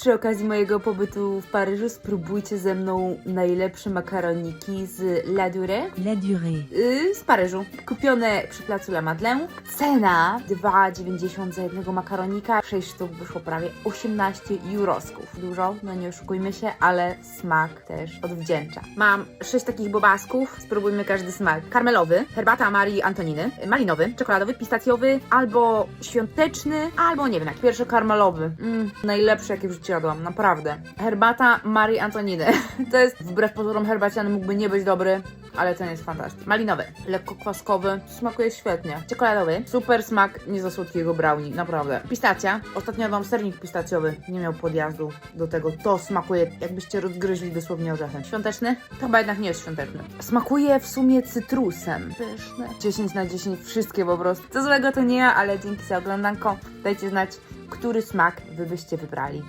Przy okazji mojego pobytu w Paryżu spróbujcie ze mną najlepsze makaroniki z La Durée La durée. yy, z Paryżu. Kupione przy placu La Madeleine. Cena 2,90 za jednego makaronika. 6 sztuk wyszło prawie 18 eurosków. Dużo, no nie oszukujmy się, ale smak też odwdzięcza. Mam 6 takich bobasków. Spróbujmy każdy smak. Karmelowy, herbata Marii Antoniny, malinowy, czekoladowy, pistacjowy, albo świąteczny, albo nie wiem, jak pierwszy karmelowy. Mm, najlepszy, jaki w życiu jadłam, naprawdę. Herbata Marii Antoniny. To jest wbrew pozorom herbaciany mógłby nie być dobry, ale ten jest fantastyczny. Malinowy, lekko kwaskowy, smakuje świetnie. Czekoladowy, super smak nie za słodkiego brownie, naprawdę. Pistacja, ostatnio jadłam sernik pistacjowy, nie miał podjazdu do tego. To smakuje, jakbyście rozgryźli dosłownie orzechem. Świąteczny? To chyba jednak nie jest świąteczny. Smakuje w sumie cytrusem. Pyszne. 10 na 10, wszystkie po prostu. Co złego to nie ja, ale dzięki za oglądanko. Dajcie znać, który smak wy byście wybrali.